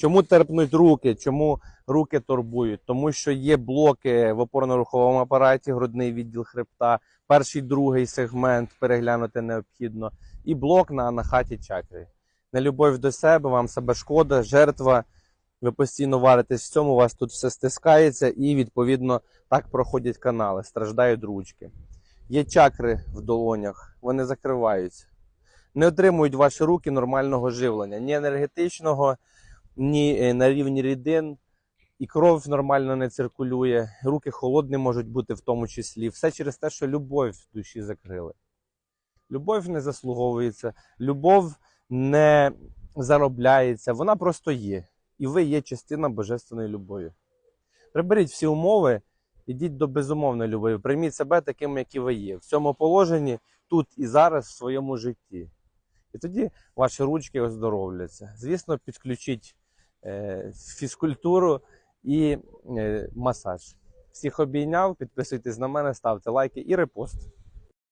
Чому терпнуть руки? Чому руки турбують? Тому що є блоки в опорно-руховому апараті, грудний відділ хребта, перший, другий сегмент переглянути необхідно, і блок на анахаті чакри. Нелюбов до себе, вам себе шкода, жертва. Ви постійно варитесь в цьому, у вас тут все стискається, і відповідно так проходять канали, страждають ручки. Є чакри в долонях, вони закриваються. Не отримують ваші руки нормального живлення, ні енергетичного, ні е, на рівні рідин, і кров нормально не циркулює, руки холодні можуть бути в тому числі. Все через те, що любов в душі закрили. Любов не заслуговується, любов не заробляється, вона просто є. І ви є частина божественної любові. Приберіть всі умови, ідіть до безумовної любові. Прийміть себе таким, які ви є. В цьому положенні, тут і зараз, в своєму житті. І тоді ваші ручки оздоровляться. Звісно, підключіть фізкультуру і е, масаж. Всіх обійняв, підписуйтесь на мене, ставте лайки і репост.